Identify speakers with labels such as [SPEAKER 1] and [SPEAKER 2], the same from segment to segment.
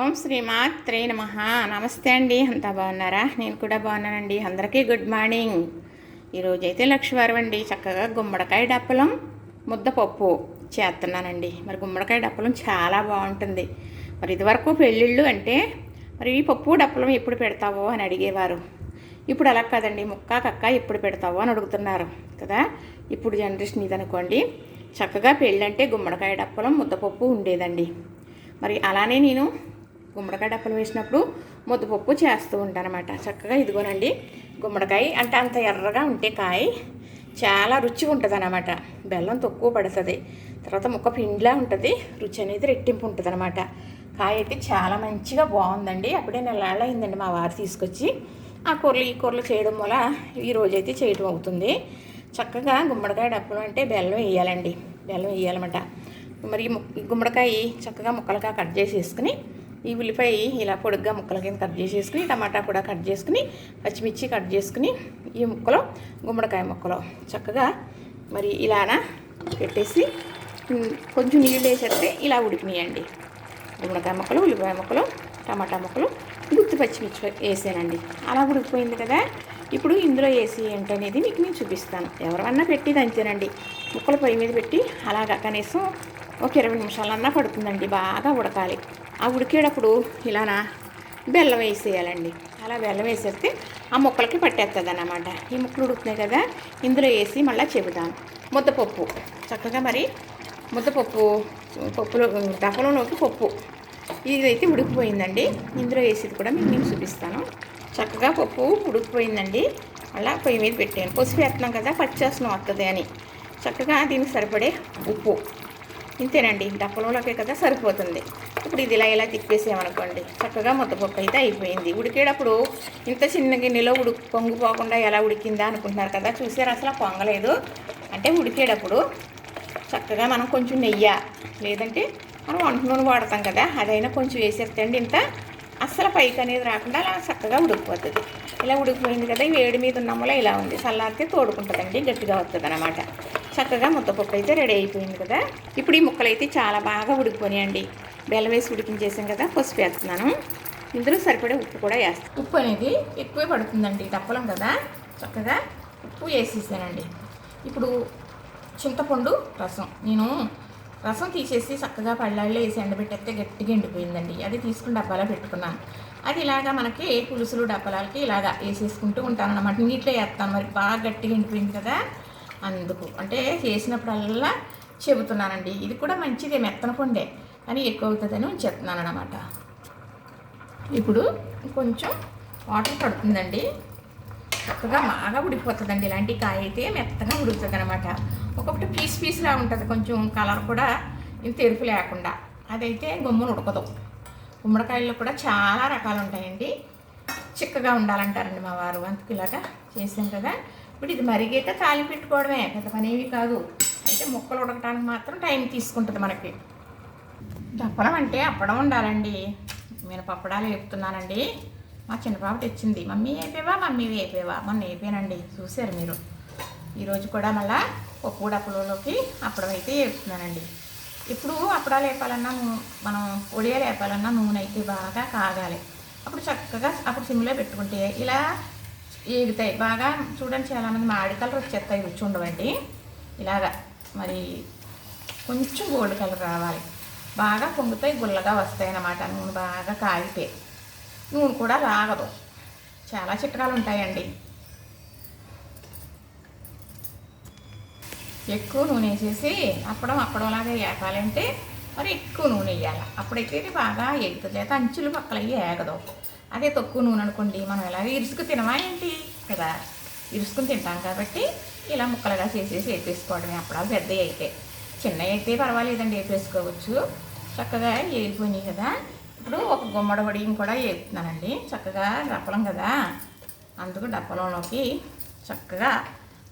[SPEAKER 1] ఓం శ్రీమాత్రే నమ. నమస్తే అండి. అంతా బాగున్నారా? నేను కూడా బాగున్నానండి. అందరికీ గుడ్ మార్నింగ్. ఈరోజు అయితే లక్ష్మీవారం అండి. చక్కగా గుమ్మడికాయ డప్పలం ముద్దపప్పు చేస్తున్నానండి. మరి గుమ్మడికాయ డప్పలం చాలా బాగుంటుంది. మరి ఇదివరకు పెళ్ళిళ్ళు అంటే మరి ఈ పప్పు డప్పలం ఎప్పుడు పెడతావో అని అడిగేవారు. ఇప్పుడు అలా కాదండి. ముక్క కక్క ఎప్పుడు పెడతావో అని అడుగుతున్నారు. కదా? ఇప్పుడు జనరేషన్ ఇదనుకోండి. చక్కగా పెళ్ళంటే గుమ్మడికాయ డప్పలం ముద్దపప్పు ఉండేదండి. మరి అలానే నేను గుమ్మడికాయ డప్పలు వేసినప్పుడు ముద్దపప్పు చేస్తూ ఉంటానమాట చక్కగా ఇదిగోనండి గుమ్మడికాయ అంటే అంత ఎర్రగా ఉంటే కాయ చాలా రుచిగా ఉంటుంది అనమాట బెల్లం తక్కువ పడుతుంది. తర్వాత ముక్క పిండిలా ఉంటుంది. రుచి అనేది రెట్టింపు ఉంటుంది అనమాట కాయ అయితే చాలా మంచిగా బాగుందండి. అప్పుడే నెల అయిందండి మా వారు తీసుకొచ్చి. ఆ కూరలు ఈ కూరలు చేయడం వల్ల ఈ రోజైతే చేయడం అవుతుంది. చక్కగా గుమ్మడికాయ డప్పులు అంటే బెల్లం వేయాలండి. బెల్లం వేయాలన్నమాట. మరి ఈ గుమ్మడికాయ చక్కగా ముక్కలుగా కట్ చేసేసుకుని ఈ ఉల్లిపాయ ఇలా పొడుగ్గా ముక్కల కింద కట్ చేసేసుకుని టమాటా కూడా కట్ చేసుకుని పచ్చిమిర్చి కట్ చేసుకుని ఈ ముక్కలో గుమ్మడికాయ ముక్కలో చక్కగా మరి ఇలానా పెట్టేసి కొంచెం నీళ్ళు వేసేస్తే ఇలా ఉడికినాయండి. గుమ్మడికాయ ముక్కలు ఉల్లిపాయ ముక్కలు టమాటా ముక్కలు గుత్తి పచ్చిమిర్చి వేసానండి. అలా ఉడికిపోయింది కదా? ఇప్పుడు ఇందులో వేసి ఏంటనేది మీకు నేను చూపిస్తాను. ఎవరన్నా పెట్టి అంతేనండి. ముక్కలు పొయ్యి మీద పెట్టి అలాగా కనీసం ఒక ఇరవై నిమిషాలన్నా పడుతుందండి. బాగా ఉడకాలి. ఆ ఉడికేటప్పుడు ఇలానా బెల్లం వేసేయాలండి. అలా బెల్లం వేసేస్తే ఆ ముక్కలకి పట్టేస్తుంది అన్నమాట ఈ ముక్కలు ఉడుకుతున్నాయి కదా ఇందులో వేసి మళ్ళీ చెబుతాను ముద్దపప్పు. చక్కగా మరి ముద్దపప్పు పప్పులో డప్పలంలోకి పప్పు. ఇదైతే ఉడికిపోయిందండి. ఇందులో వేసేది కూడా మీకు నేను చూపిస్తాను. చక్కగా పప్పు ఉడికిపోయిందండి. అలా పొయ్యి మీద పెట్టాను పసుపు వేస్తున్నాం కదా పచ్చేసనం వస్తుంది అని. చక్కగా దీనికి సరిపడే ఉప్పు. ఇంతేనండి. డప్పలంలోకే కదా సరిపోతుంది. ఇప్పుడు ఇది ఇలా ఇలా తిప్పేసామనుకోండి చక్కగా ముద్దపప్పు అయితే అయిపోయింది. ఉడికేటప్పుడు ఇంత చిన్న గిన్నెలో ఉడు పొంగిపోకుండా ఎలా ఉడికిందా అనుకుంటున్నారు కదా చూసారు? అసలు పొంగలేదు. అంటే ఉడికేటప్పుడు చక్కగా మనం కొంచెం నెయ్యి లేదంటే మనం వంట నూనె వాడతాం కదా అదైనా కొంచెం వేసేస్తండి ఇంత అస్సలు పైకి అనేది రాకుండా అలా చక్కగా ఉడికిపోతుంది. ఇలా ఉడికిపోయింది కదా వేడి మీద ఉన్నమ్మలో ఇలా ఉంది. చల్లారితే తోడుకుంటుందండి గట్టిగా వస్తుంది అనమాట చక్కగా ముద్దపప్పు అయితే రెడీ అయిపోయింది కదా. ఇప్పుడు ఈ ముక్కలు అయితే చాలా బాగా ఉడికిపోయాయండి బెల్లం వేసి ఉడికించేసాం కదా పసుపు వేస్తున్నాను. ఇందులో సరిపడే ఉప్పు కూడా వేస్తాను ఉప్పు అనేది ఎక్కువే పడుతుందండి తప్పలం కదా చక్కగా ఉప్పు వేసేసానండి. ఇప్పుడు చింతపండు రసం. నేను రసం తీసేసి చక్కగా పళ్ళాల్లో వేసి ఎండబెట్టేస్తే గట్టిగా ఎండిపోయిందండి. అది తీసుకుని డబ్బాలో పెట్టుకున్నాను. అది ఇలాగా మనకి పులుసులు డబ్బాలకి ఇలాగా వేసేసుకుంటూ ఉంటాను అన్నమాట నీటిలో వేస్తాను మరి బాగా గట్టిగా ఎండిపోయింది కదా అందుకు. అంటే చేసినప్పుడల్లా చెబుతున్నానండి. ఇది కూడా మంచిదే మెత్తన అని కానీ ఎక్కువ అవుతుందని చెప్తున్నాను అనమాట ఇప్పుడు కొంచెం వాటర్ పడుతుందండి. చక్కగా బాగా ఉడికిపోతుందండి ఇలాంటి కాయ అయితే మెత్తగా ఉడుకుతుంది అనమాట ఒక్కొక్కటి పీస్ పీస్లా ఉంటుంది. కొంచెం కలర్ కూడా ఇంత ఎరుపు లేకుండా. అదైతే గమ్మున ఉడకదు. గుమ్మడికాయల్లో కూడా చాలా రకాలు ఉంటాయండి. చిక్కగా ఉండాలంటారండి మా వారు. అందుకు ఇలాగా చేసాం కదా. ఇప్పుడు ఇది మరిగాక తాలింపు పెట్టుకోవడమే. పెద్ద పని ఏమీ కాదు. అయితే ముక్కలు ఉడకడానికి మాత్రం టైం తీసుకుంటుంది మనకి. దప్పడం అంటే అప్పడం ఉండాలండి. నేను పప్పడాలు వేపుతున్నానండి. మా చిన్నపాప తెచ్చింది. మమ్మీ వేపేవా? మమ్మీ వేపేవా? మొన్న వేపానండి. చూశారు మీరు. ఈరోజు కూడా మళ్ళా పప్పు డప్పలలోకి అప్పడం అయితే వేపుతున్నానండి. ఇప్పుడు అప్పడాలు వేపాలన్నా మనం ఒడియాలు వేపాలన్నా నూనె అయితే బాగా కాగాలి. అప్పుడు చక్కగా అప్పుడు సిమ్లో పెట్టుకుంటే ఇలా ఏగుతాయి. బాగా చూడండి చాలామంది మాడి కలర్ వచ్చేస్తాయి. రుచి ఉండవండి ఇలాగా. మరి కొంచెం గోల్డ్ కలర్ రావాలి. బాగా పొంగుతాయి గుల్లగా వస్తాయి అన్నమాట నూనె బాగా కాగితే నూనె కూడా రాగదు. చాలా చిట్కాలు ఉంటాయండి ఎక్కువ నూనె వేసేసి అప్పడం అప్పడంలాగా వేపాలంటే మరి ఎక్కువ నూనె వేయాలి. అప్పుడైతే ఇది బాగా ఎగుతుంది లేదా అంచులు పక్కలయ్యి ఏగదు. అదే తక్కువ నూనె అనుకోండి మనం ఎలాగ ఇరుసుకు తినమా ఏంటి? కదా. ఇరుసుకుని తింటాం కాబట్టి ఇలా ముక్కలుగా చేసేసి వేపేసుకోవడమే అప్పడాలు పెద్దవి అయితే. చిన్నవి అయితే పర్వాలేదండి వేపేసుకోవచ్చు చక్కగా వేగిపోయినాయి కదా ఇప్పుడు ఒక గుమ్మడి వడియం కూడా వేపుతున్నానండి చక్కగా డప్పలం కదా. అందుకు డప్పలంలోకి చక్కగా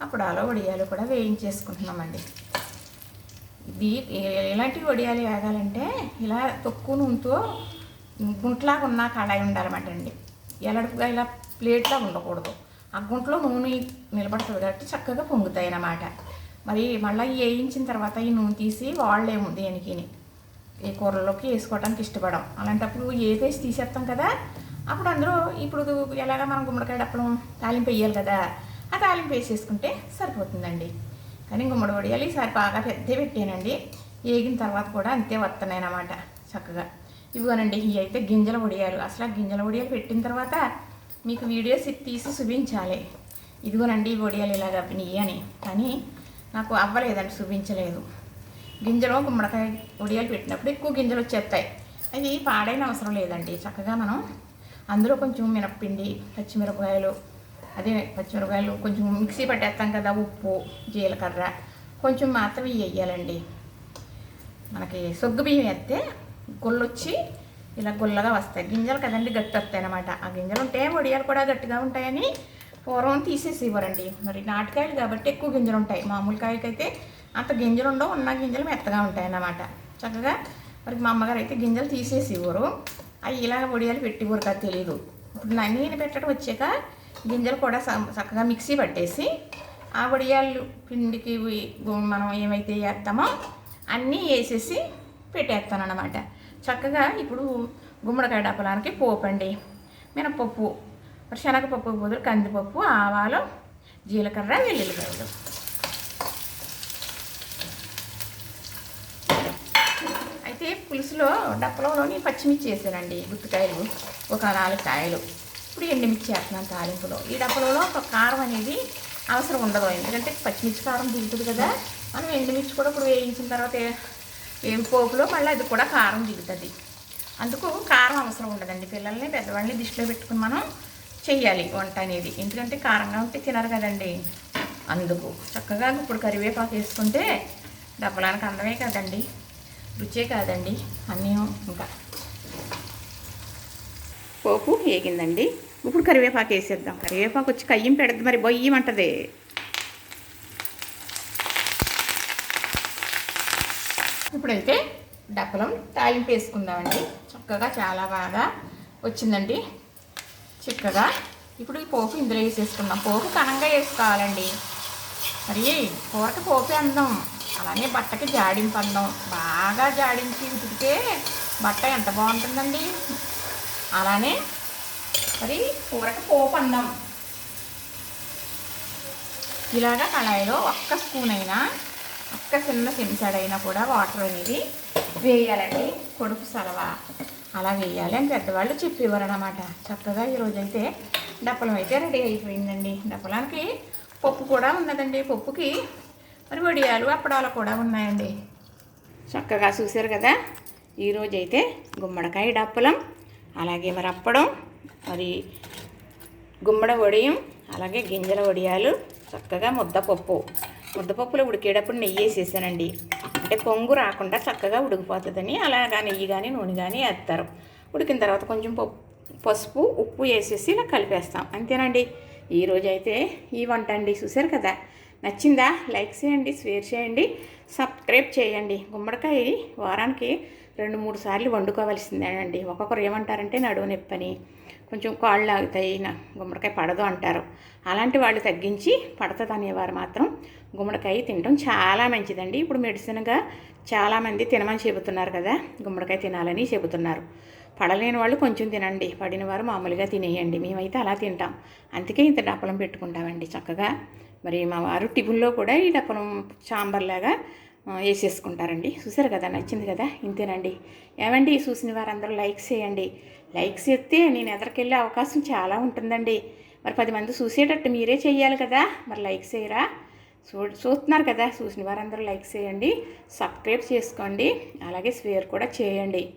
[SPEAKER 1] అప్పుడాలో వడియాలు కూడా వేయించేసుకుంటున్నామండి. ఇది ఎలాంటి వడియాలు వేగాలంటే ఇలా తక్కువ నూనెతో గుంట్లాగా ఉన్న కళాయి ఉండాలన్నమాట అండి. ఎలడుపుగా ఇలా ప్లేట్లా ఉండకూడదు. ఆ గుంట్లో నూనె నిలబడుతుంది కాబట్టి చక్కగా పొంగుతాయి అన్నమాట మరి మళ్ళీ వేయించిన తర్వాత ఈ నూనె తీసి వాళ్ళేము దేనికి ఏ కూరల్లోకి వేసుకోవడానికి ఇష్టపడం. అలాంటప్పుడు ఏదేసి తీసేస్తాం కదా అప్పుడు అందరూ ఇప్పుడు ఎలాగ మనం గుమ్మడికాయ డప్పలం తాలింపు వేయాలి కదా ఆ తాలింపు వేసేసుకుంటే సరిపోతుందండి. కానీ గుమ్మడి వడియాలు ఈసారి బాగా పెద్ద పెట్టానండి. వేగిన తర్వాత కూడా అంతే వస్తున్నాయి అన్నమాట చక్కగా. ఇవ్వనండి ఇవి అయితే గింజల వడియాలు. అసలు ఆ గింజల వడియాలు పెట్టిన తర్వాత మీకు వీడియోస్ తీసి చూపించాలి. ఇదిగోనండి ఈ వడియాలు ఇలాగ అని. కానీ నాకు అవ్వలేదండి చూపించలేదు. గింజలు గుమ్మడికాయ వడియాలు పెట్టినప్పుడు ఎక్కువ గింజలు వచ్చేస్తాయి. అవి పాడైన అవసరం లేదండి. చక్కగా మనం అందులో కొంచెం మినప్పిండి పచ్చిమిరపకాయలు అదే పచ్చిమిరపకాయలు కొంచెం మిక్సీ పట్టేస్తాం కదా ఉప్పు జీలకర్ర కొంచెం మాత్రం ఇవి వేయాలండి మనకి సొగ్గు బియ్యం వేస్తే గుల్లొచ్చి ఇలా గుల్లగా వస్తాయి. గింజలు కదండి గట్టి వస్తాయి అనమాట ఆ గింజలు ఉంటే ఒడియాలు కూడా గట్టిగా ఉంటాయని పూర్వం తీసేసి ఇవ్వరండి. మరి నాటికాయలు కాబట్టి ఎక్కువ గింజలు ఉంటాయి. మామూలు కాయలకైతే అంత గింజలు ఉండవు ఉన్న గింజలు మెత్తగా ఉంటాయి అన్నమాట చక్కగా మరి మా అమ్మగారు అయితే గింజలు తీసేసి ఇవ్వరు. అవి ఇలా వడియాలు పెట్టివ్వరు కదా తెలియదు ఇప్పుడు నా- నేను పెట్టడం వచ్చాక గింజలు కూడా స- చక్కగా మిక్సీ పట్టేసి ఆ వడియాలు పిండికి మనం ఏమైతే వేస్తామో అన్నీ వేసేసి పెట్టేస్తాను అనమాట చక్కగా ఇప్పుడు గుమ్మడికాయ డప్పలానికి పోపు అండి. మినపప్పు మరి శనగపప్పు బదులు కందిపప్పు ఆవాలు జీలకర్ర వెల్లుల్లిపాయలు. అయితే పులుసులో డప్పలోని పచ్చిమిర్చి వేసానండి గుత్తికాయలు ఒక నాలుగు కాయలు. ఇప్పుడు ఎండుమిర్చి వేస్తున్నాను తాలింపులో. ఈ డప్పలలో ఒక కారం అనేది అవసరం ఉండదు ఎందుకంటే పచ్చిమిర్చి కారం దిగుతుంది కదా. మనం ఎండుమిర్చి కూడా ఇప్పుడు వేయించిన తర్వాత ఏ- పోపులో మళ్ళీ అది కూడా కారం దిగుతుంది. అందుకు కారం అవసరం ఉండదండి. పిల్లల్ని పెద్దవాళ్ళని దిష్టిలో పెట్టుకుని మనం చెయ్యాలి వంట అనేది. ఎందుకంటే కారంగా ఉంటే తినరు కదండి. అందుకు చక్కగా ఇప్పుడు కరివేపాకు వేసుకుంటే డబ్బలానికి అందమే కదండి. రుచే కాదండి అన్నీ ఇంకా. పోపు వేగిందండి. ఇప్పుడు కరివేపాకు వేసేద్దాం. కరివేపాకు వచ్చి కయ్యం పెడద్దు మరి బొయ్యమంటది ఇప్పుడైతే డప్పలం తాలింపు వేసుకుందామండి. చక్కగా చాలా బాగా వచ్చిందండి. చిక్కగా ఇప్పుడు ఈ పోపు ఇందులో వేసేసుకుందాం. పోపు కనంగా వేసుకోవాలండి. మరి కూరకి పోపే అందం. అలానే బట్టకి జాడింపు అందం బాగా జాడించి ఉతికితే బట్ట ఎంత బాగుంటుందండి? అలానే మరి కూరకి పోపు అందం ఇలాగా కళాయిలో ఒక్క స్పూన్ అయినా ఒక్క చిన్న చెంచాడైనా కూడా వాటర్ అనేది వేయాలండి. కొడుకు సలవా. అలా వేయాలి అని పెద్దవాళ్ళు చెప్పేవారు అనమాట చక్కగా ఈరోజైతే డప్పలం అయితే రెడీ అయిపోయిందండి. డప్పలానికి పప్పు కూడా ఉన్నదండి. పప్పుకి మరి వడియాలు అప్పడాలు కూడా ఉన్నాయండి. చక్కగా చూశారు కదా? ఈరోజైతే గుమ్మడికాయ డప్పలం అలాగే మరి అప్పడం మరి గుమ్మడి వడియం అలాగే గింజల వడియాలు చక్కగా ముద్దపప్పు. ముద్దపప్పులో ఉడికేటప్పుడు నెయ్యి వేసేసానండి. అంటే పొంగు రాకుండా చక్కగా ఉడికిపోతుందని అలాగా నెయ్యి కానీ నూనె కానీ వేస్తారు. ఉడికిన తర్వాత కొంచెం పప్పు పసుపు ఉప్పు వేసేసి ఇలా కలిపేస్తాం. అంతేనండి. ఈరోజు అయితే ఈ వంట అండి. చూసారు కదా? నచ్చిందా? లైక్ చేయండి షేర్ చేయండి సబ్స్క్రైబ్ చేయండి. గుమ్మడికాయ వారానికి రెండు మూడు సార్లు వండుకోవాల్సిందేనండి. ఒక్కొక్కరు ఏమంటారంటే నడువు నొప్పని కొంచెం కాళ్ళు లాగుతాయి నా గుమ్మడికాయ పడదు అంటారు. అలాంటి వాళ్ళు తగ్గించి పడుతుంది అనేవారు మాత్రం గుమ్మడికాయ తినడం చాలా మంచిదండి. ఇప్పుడు మెడిసిన్గా చాలామంది తినమని చెబుతున్నారు కదా గుమ్మడికాయ తినాలని చెబుతున్నారు. పడలేని వాళ్ళు కొంచెం తినండి. పడిన వారు మామూలుగా తినేయండి. మేమైతే అలా తింటాం. అందుకే ఇంత డప్పలం పెట్టుకుంటామండి చక్కగా. మరి మా వారు టిఫిన్లో కూడా ఈ డప్పలం సాంబార్ లాగా వేసేసుకుంటారండి. చూసారు కదా నచ్చింది కదా? ఇంతేనండి. ఏమండి చూసిన వారందరూ లైక్స్ చేయండి. లైక్స్ చేస్తే నేను ఎదరికెళ్ళే అవకాశం చాలా ఉంటుందండి. మరి పది మంది చూసేటట్టు మీరే చేయాలి కదా? మరి లైక్స్ చేయరా? చూ చూస్తున్నారు కదా? చూసిన వారందరూ లైక్స్ చేయండి. సబ్స్క్రైబ్ చేసుకోండి. అలాగే షేర్ కూడా చేయండి.